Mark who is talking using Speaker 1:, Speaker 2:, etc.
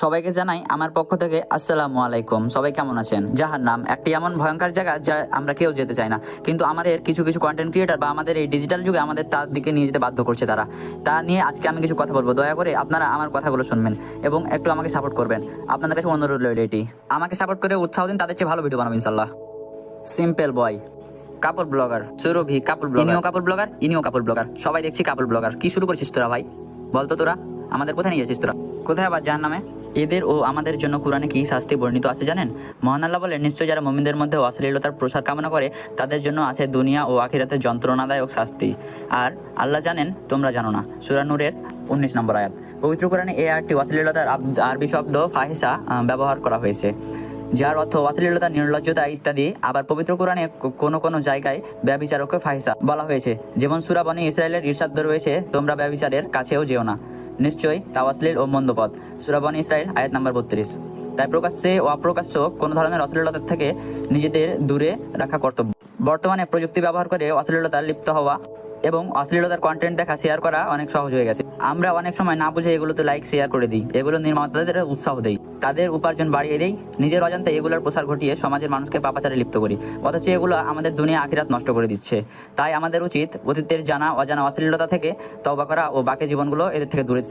Speaker 1: সবাইকে জানাই আমার পক্ষ থেকে আসসালামু আলাইকুম। সবাই কেমন আছেন? যাহার নাম একটি এমন ভয়ঙ্কর জায়গা যা আমরা কেউ যেতে চাই না। কিন্তু আমাদের কিছু কিছু কন্টেন্ট ক্রিয়েটার বা আমাদের এই ডিজিটাল যুগে আমাদের তার দিকে নিয়ে যেতে বাধ্য করছে তারা। তা নিয়ে আজকে আমি কিছু কথা বলব। দয়া করে আপনারা আমার কথাগুলো শুনবেন এবং একটু আমাকে সাপোর্ট করবেন। আপনাদের কাছে অনুরোধ রইল এটি। আমাকে সাপোর্ট করে উৎসাহ দিন তাদের চেয়ে ভালো ভিডিও বানাবো ইনশাল্লাহ সিম্পল বয় কাপড় ব্লগার সুরভি কাপড় ব্লগার ইনিও কাপড় ব্লগার ইনিও কাপড় ব্লগার সবাই দেখছি কাপড় ব্লগার কি শুরু করছিস তোরা ভাই? বলতো তোরা। আমাদের কোথায় নিয়ে যাচ্ছিস তোরা? কোথায় আবার যার নামে? এদের ও আমাদের জন্য কোরআনে কি শাস্তি বর্ণিত আছে জানেন? মহান আল্লাহ বলেন, নিশ্চয় যারা মমিনদের মধ্যে অশ্লীলতার প্রসার কামনা করে, তাদের জন্য আছে দুনিয়া ও আখিরাতে যন্ত্রণাদায়ক শাস্তি। আর আল্লাহ জানেন, তোমরা জানো না। সুরানুরের উনিশ নম্বর আয়াত। পবিত্র কোরআনে এই আয়াতটি অশ্লীলতার আরবি শব্দ ফাহিসা ব্যবহার করা হয়েছে। যার অর্থ অশ্লীলতা, নির্লজ্জতা ইত্যাদি। আবার পবিত্র কোরআনে কোনো কোনো জায়গায় ব্যবিচারকে ফাহিসা বলা হয়েছে। যেমন সুরাবনী ইসরায়েলের ইরশাদ রয়েছে, তোমরা ব্যবিচারের কাছেও যেও না। নিশ্চয়ই তাওয়াসলিল ও মন্দপথ সুরাবান ইসরায়েল আয়াত নাম্বার বত্রিশ। তাই প্রকাশ্যে ও অপ্রকাশ্য কোনো ধরনের অশ্লীলতা থেকে নিজেদের দূরে রাখা কর্তব্য। বর্তমানে প্রযুক্তি ব্যবহার করে অশ্লীলতা লিপ্ত হওয়া এবং অশ্লীলতার কন্টেন্ট দেখা শেয়ার করা অনেক সহজ হয়ে গেছে। আমরা অনেক সময় না বুঝে এগুলোতে লাইক শেয়ার করে দিই। এগুলো নির্মাতাদের উৎসাহ দেই। তাদের উপার্জন বাড়িয়ে দেই। নিজের অজান্তে এগুলোর প্রসার ঘটিয়ে সমাজের মানুষকে পাপাচারে লিপ্ত করি। অথচ এগুলো আমাদের দুনিয়া আখিরাত নষ্ট করে দিচ্ছে। তাই আমাদের উচিত অতীতের জানা, অজানা অশ্লীলতা থেকে তবা করা ও বাকি জীবনগুলো এদের থেকে দূরে